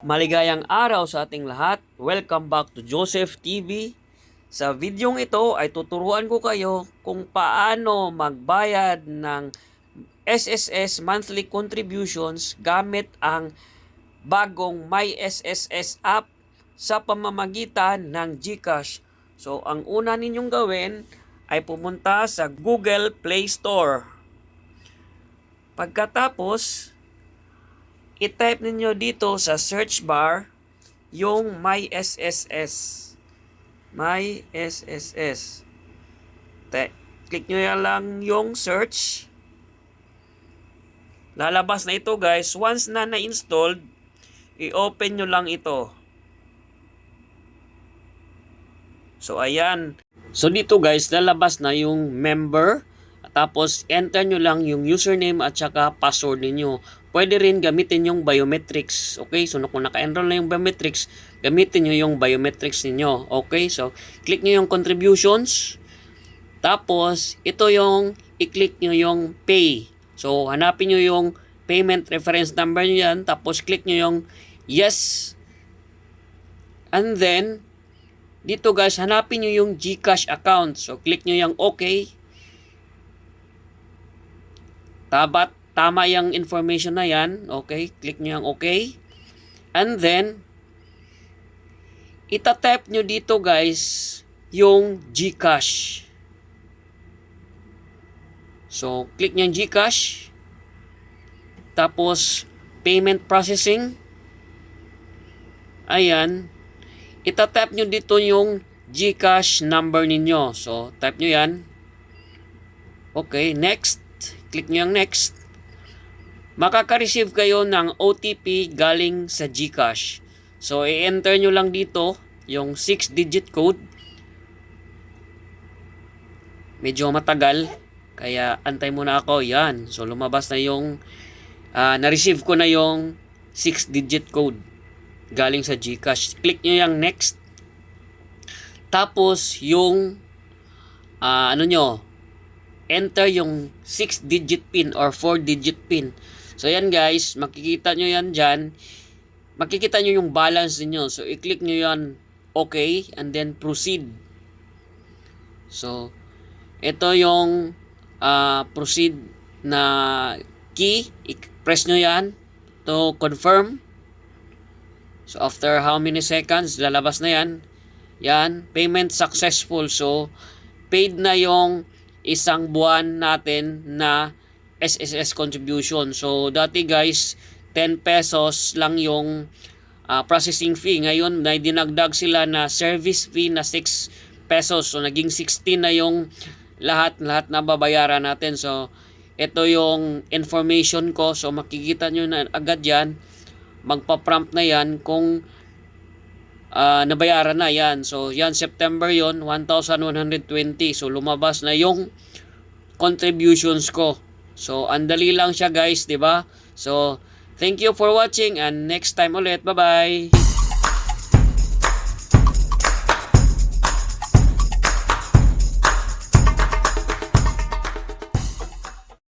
Maligayang araw sa ating lahat. Welcome back to Joseph TV. Sa videong ito ay tuturuan ko kayo kung paano magbayad ng SSS monthly contributions gamit ang bagong My SSS app sa pamamagitan ng GCash. So, ang una ninyong gawin ay pumunta sa Google Play Store. Pagkatapos, i-type ninyo dito sa search bar yung My SSS. My SSS. Te, click nyo yan lang yung search. Lalabas na ito guys. Once na na-installed, i-open nyo lang ito. So ayan. So dito guys, lalabas na yung member. Tapos enter nyo lang yung username at saka password ninyo. Pwede rin gamitin yung biometrics. Okay, so kung naka-enroll na yung biometrics, gamitin nyo yung biometrics ninyo. Okay, so click nyo yung contributions. Tapos ito yung i-click nyo yung pay. So hanapin nyo yung payment reference number nyo yan. Tapos click nyo yung yes. And then, dito guys, hanapin nyo yung GCash account. So click nyo yung okay. Tabat, tama yung information na yan. Okay, click nyo yung okay. And then, itatap nyo dito guys, yung GCash. So, click nyo yung GCash. Tapos, payment processing. Ayan. Itatap nyo dito yung GCash number ninyo. So, type nyo yan. Okay, next. Click nyo yung next. Makaka-receive kayo ng OTP galing sa GCash. So, i-enter nyo lang dito yung 6-digit code. Medyo matagal. Kaya antay muna ako. Yan. So, lumabas na yung ah, na-receive ko na yung 6-digit code galing sa GCash. Click nyo yung next. Tapos, yung ah, ano nyo, enter yung 6-digit pin or 4-digit pin. So, yan guys, makikita nyo yan dyan. Makikita nyo yung balance niyo So, i-click nyo yan okay and then proceed. So, ito yung ah, proceed na key. I-press nyo yan to confirm. So, after how many seconds, lalabas na yan. Yan, payment successful. So, paid na yung isang buwan natin na SSS contribution. So, dati guys, 10 pesos lang yung ah, processing fee. Ngayon, na dinagdag sila na service fee na 6 pesos. So, naging 16 na yung lahat, lahat na babayaran natin. So, ito yung information ko. So, makikita nyo na agad yan. Magpa-prompt na yan kung ah, nabayaran na yan. So, yan, September yon 1,120. So, lumabas na yung contributions ko. So, andali lang siya guys, di ba? So, thank you for watching and next time ulit. Bye-bye!